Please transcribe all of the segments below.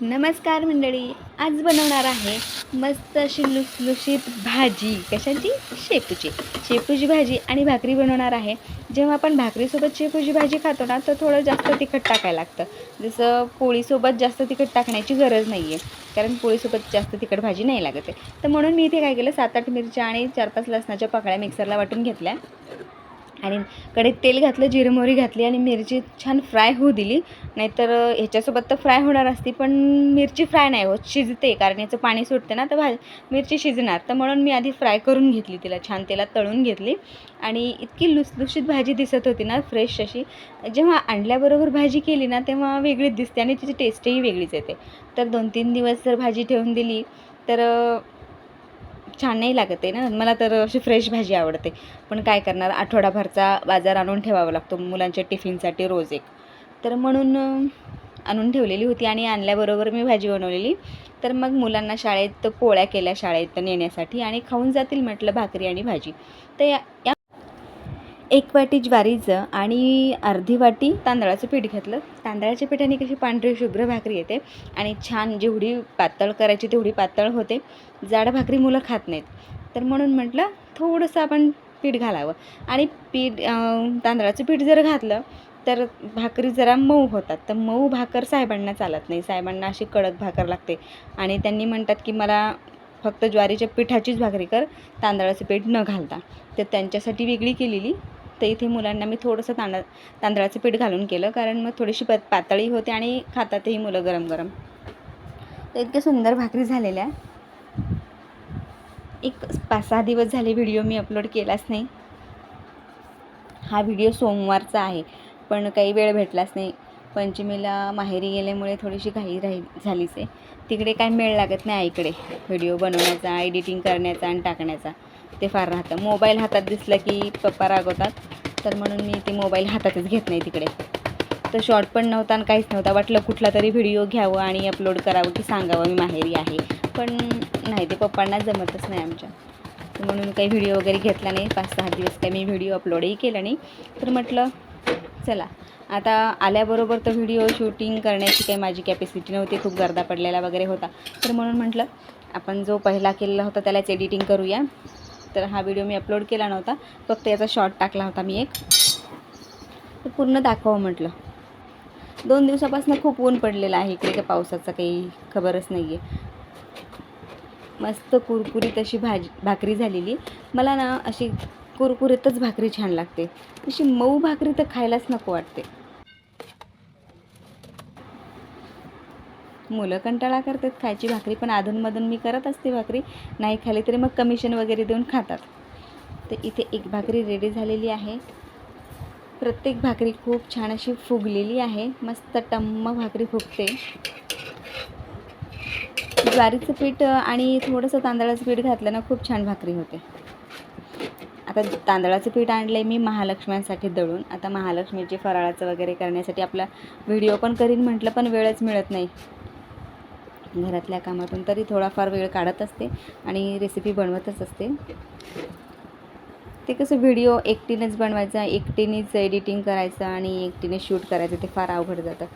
नमस्कार मंडळी आज बनवणार आहे मस्त अशी लुसलुशीत भाजी. कशाची? शेपूची. शेपूची भाजी आणि भाकरी बनवणार आहे. जेव्हा आपण भाकरीसोबत शेपूची भाजी खातो ना तर थोडं जास्त तिखट टाकायला लागतं. जसं पोळीसोबत जास्त तिखट टाकण्याची गरज नाही आहे कारण पोळीसोबत जास्त तिखट भाजी नाही लागत आहे. तर म्हणून मी इथे काय केलं सात आठ मिरच्या आणि चार पाच लसणाच्या पाकळ्या मिक्सरला वाटून घेतल्या. आणि कढईत तेल घातलं जिरं मोहरी घातली आणि मिरची छान फ्राय होऊ दिली. नाहीतर ह्याच्यासोबत तर फ्राय होणार असती पण मिरची फ्राय नाही होत शिजते. कारण याचं पाणी सुटते ना तर भा मिरची शिजणार. तर म्हणून मी आधी फ्राय करून घेतली तिला छान तेलात तळून घेतली. आणि इतकी लुसलुशीत भाजी दिसत होती ना फ्रेश अशी. जेव्हा आणल्याबरोबर भाजी केली ना तेव्हा वेगळीच दिसते आणि तिची टेस्टही वेगळीच येते. तर दोन तीन दिवस जर भाजी ठेवून दिली तर छान नाही लागत आहे ना. मला तर अशी फ्रेश भाजी आवडते. पण काय करणार आठवडाभरचा बाजार आणून ठेवावा लागतो मुलांच्या टिफिनसाठी रोज एक. तर म्हणून आणून ठेवलेली होती आणि आणल्याबरोबर मी भाजी बनवलेली. तर मग मुलांना शाळेत पोळ्या केल्या शाळेत नेण्यासाठी आणि खाऊन जातील म्हटलं भाकरी आणि भाजी. तर या या- एक वाटी ज्वारीचं आणि अर्धी वाटी तांदळाचं पीठ घेतलं. तांदळाच्या पिठाने कशी पांढरी शुभ्र भाकरी येते आणि छान जेवढी पातळ करायची तेवढी पातळ होते. जाड भाकरी मुलं खात नाहीत. तर म्हणून म्हटलं थोडंसं आपण पीठ घालावं. आणि पीठ तांदळाचं पीठ जर घातलं तर भाकरी जरा मऊ होतात. तर मऊ भाकर साहेबांना चालत नाही. साहेबांना अशी कडक भाकर लागते. आणि त्यांनी म्हणतात की मला फक्त ज्वारीच्या पिठाचीच भाकरी कर. तांदळाचं पीठ न घालता. तर त्यांच्यासाठी वेगळी केलेली तर इथे मुलांना मी थोडंसं तांदळ तांदळाचं पीठ घालून केलं कारण मग थोडीशी प पातळी होते आणि खातातही मुलं गरम गरम तर इतक्या सुंदर भाकरी झालेल्या एक पाच सहा दिवस झाले व्हिडिओ मी अपलोड केलाच नाही. हा व्हिडिओ सोमवारचा आहे पण काही वेळ भेटलाच नाही. पंचमीला माहेरी गेल्यामुळे थोडीशी घाई राही झालीच आहे. तिकडे काय मेळ लागत नाही आईकडे व्हिडिओ बनवण्याचा एडिटिंग करण्याचा आणि टाकण्याचा. ते फार राहतं. मोबाईल हातात दिसलं की पप्पा रागवतात. तर म्हणून मी ते मोबाईल हातातच घेत नाही तिकडे. तर शॉर्ट पण नव्हता आणि काहीच नव्हता. वाटलं कुठला तरी व्हिडिओ घ्यावं आणि अपलोड करावं की सांगावं मी माहेरी आहे. पण नाही ते पप्पांना जमतच नाही आमच्या. तर म्हणून काही व्हिडिओ वगैरे घेतला नाही. पाच सहा दिवस काही मी व्हिडिओ अपलोडही केला नाही. तर म्हटलं चला. आता आल्याबरोबर तर व्हिडिओ शूटिंग करण्याची काही माझी कॅपॅसिटी नव्हती. खूप गर्दा पडलेला वगैरे होता. तर म्हणून म्हटलं आपण जो पहिला केलेला होता त्यालाच एडिटिंग करूया. तर हा व्हिडिओ मी अपलोड केला नव्हता. फक्त याचा शॉर्ट टाकला होता मी एक. तर पूर्ण दाखवावं म्हटलं. दोन दिवसापासून खूप ऊन पडलेलं आहे इकडे का पावसाचा काही खबरच नाही आहे मस्त कुरकुरीत अशी भाजी भाकरी झालेली. मला ना अशी कुरकुरीतच भाकरी छान लागते. अशी मऊ भाकरी तर खायलाच नको वाटते. मुलं कंटाळा करतात खायची भाकरी पण अधूनमधून मी करत असते भाकरी. नाही खाली तरी मग कमिशन वगैरे देऊन खातात. तर इथे एक भाकरी रेडी झालेली आहे. प्रत्येक भाकरी खूप छान अशी फुगलेली आहे. मस्त टम्म भाकरी फुगते. ज्वारीचं पीठ आणि थोडंसं तांदळाचं पीठ घातलं ना खूप छान भाकरी होते. आता तांदळाचं पीठ आणलं आहे मी महालक्ष्म्यांसाठी दळून. आता महालक्ष्मीचे फराळाचं वगैरे करण्यासाठी आपला व्हिडिओ पण करीन म्हटलं पण वेळच मिळत नाही. घरातल्या कामातून तरी थोडाफार वेळ काढत असते आणि रेसिपी बनवतच असते. ते कसं व्हिडिओ एकटीनेच बनवायचा एकटीनेच एडिटिंग करायचं आणि एकटीने शूट करायचं ते फार अवघड जातं.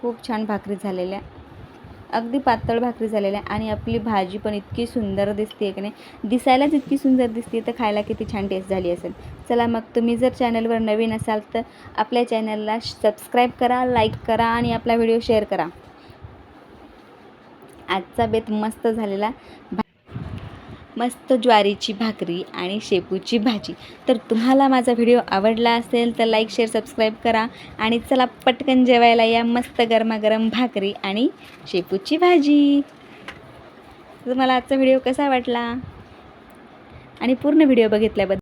खूप छान भाकरी झालेल्या. अगदी पातळ भाकरी झालेल्या आणि आपली भाजी पण इतकी सुंदर दिसते की नाही. दिसायलाच इतकी सुंदर दिसते तर खायला किती छान टेस्ट झाली असेल. चला मग तुम्ही जर चॅनलवर नवीन असाल तर आपल्या चॅनलला सबस्क्राईब करा लाईक करा आणि आपला व्हिडिओ शेअर करा. आजचा बेत मस्त झालेला. भा मस्त ज्वारीची भाकरी आणि शेपूची भाजी. तर तुम्हाला माझा व्हिडिओ आवडला असेल तर लाईक शेअर सबस्क्राईब करा. आणि चला पटकन जेवायला या मस्त गरमागरम भाकरी आणि शेपूची भाजी. तुम्हाला आजचा व्हिडिओ कसा वाटला? आणि पूर्ण व्हिडिओ बघितल्याबद्दल